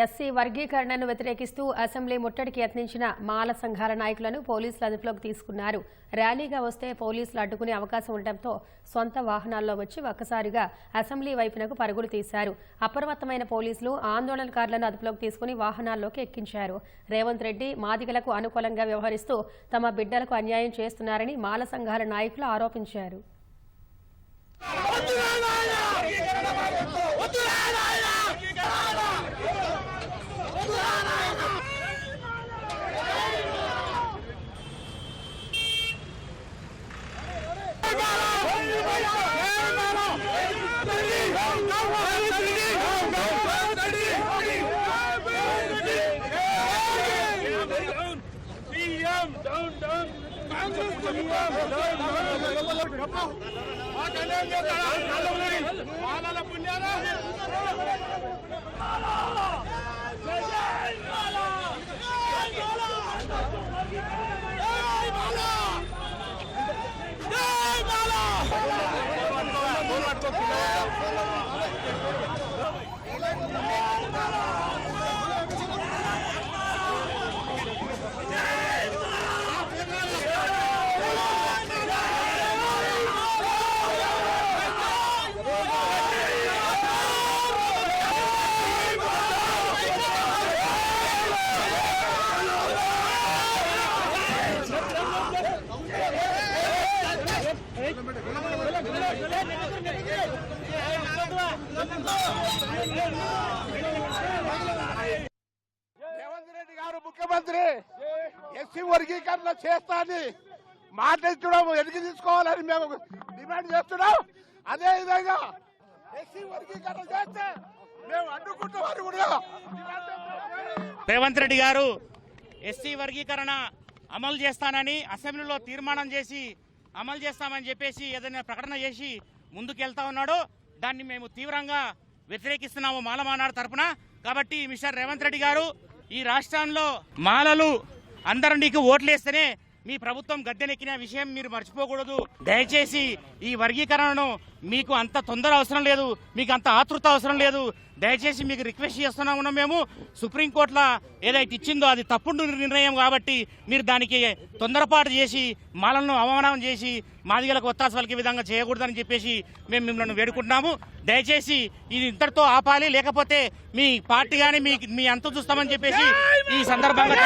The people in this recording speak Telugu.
ఎస్సీ వర్గీకరణను వ్యతిరేకిస్తూ అసెంబ్లీ ముట్టడికి యత్నించిన మాల సంఘాల నాయకులను పోలీసులు అదుపులోకి తీసుకున్నారు. ర్యాలీగా వస్తే పోలీసులు అడ్డుకునే అవకాశం ఉండటంతో సొంత వాహనాల్లో వచ్చి ఒక్కసారిగా అసెంబ్లీ వైపునకు పరుగులు తీశారు. అప్రమత్తమైన పోలీసులు ఆందోళనకారులను అదుపులోకి తీసుకుని వాహనాల్లోకి ఎక్కించారు. రేవంత్ రెడ్డి మాదిగలకు అనుకూలంగా వ్యవహరిస్తూ తమ బిడ్డలకు అన్యాయం చేస్తున్నారని మాల సంఘాల నాయకులు ఆరోపించారు. CM down down Congress CM down down ఆ కళ్యాణ్ చేస్తాడా మాలల పుణ్యారా రేవంత్ రెడ్డి గారు ముఖ్యమంత్రి. ఎస్సీ వర్గీకరణ చేస్తా అని మాట ఇచ్చడం వెనక్కి తీసుకోవాలని మేము డిమాండ్ చేస్తున్నాం. అదే విధంగా ఎస్సీ వర్గీకరణ చేస్తే మేము అడ్డుకుంటామని కూడా రేవంత్ రెడ్డి గారు ఎస్సీ వర్గీకరణ అమలు చేస్తానని అసెంబ్లీలో తీర్మానం చేసి అమలు చేస్తామని చెప్పేసి ఏదైనా ప్రకటన చేసి ముందుకెళ్తా ఉన్నాడో. దాన్ని మేము తీవ్రంగా వ్యతిరేకిస్తున్నాము మాలమానాడు తరపున. కాబట్టి మిస్టర్ రేవంత్ రెడ్డి గారు ఈ రాష్ట్రంలో మాలలు అందరూ నీకు ఓట్లేస్తేనే మీ ప్రభుత్వం గద్దెనెక్కిన విషయం మీరు మర్చిపోకూడదు. దయచేసి ఈ వర్గీకరణను మీకు అంత తొందర అవసరం లేదు మీకు అంత ఆతృత అవసరం లేదు. దయచేసి మీకు రిక్వెస్ట్ చేస్తున్నా ఉన్నాం మేము. సుప్రీంకోర్టులో ఏదైతే ఇచ్చిందో అది తప్పుడు నిర్ణయం కాబట్టి మీరు దానికి తొందరపాటు చేసి మాలను అవమానం చేసి మాదిగలకు ఒత్తాసు పలికే విధంగా చేయకూడదని చెప్పేసి మేము మిమ్మల్ని వేడుకుంటున్నాము. దయచేసి ఇది ఇంతటితో ఆపాలి లేకపోతే మీ పార్టీ కానీ మీ మీ అంత చూస్తామని చెప్పేసి ఈ సందర్భంగా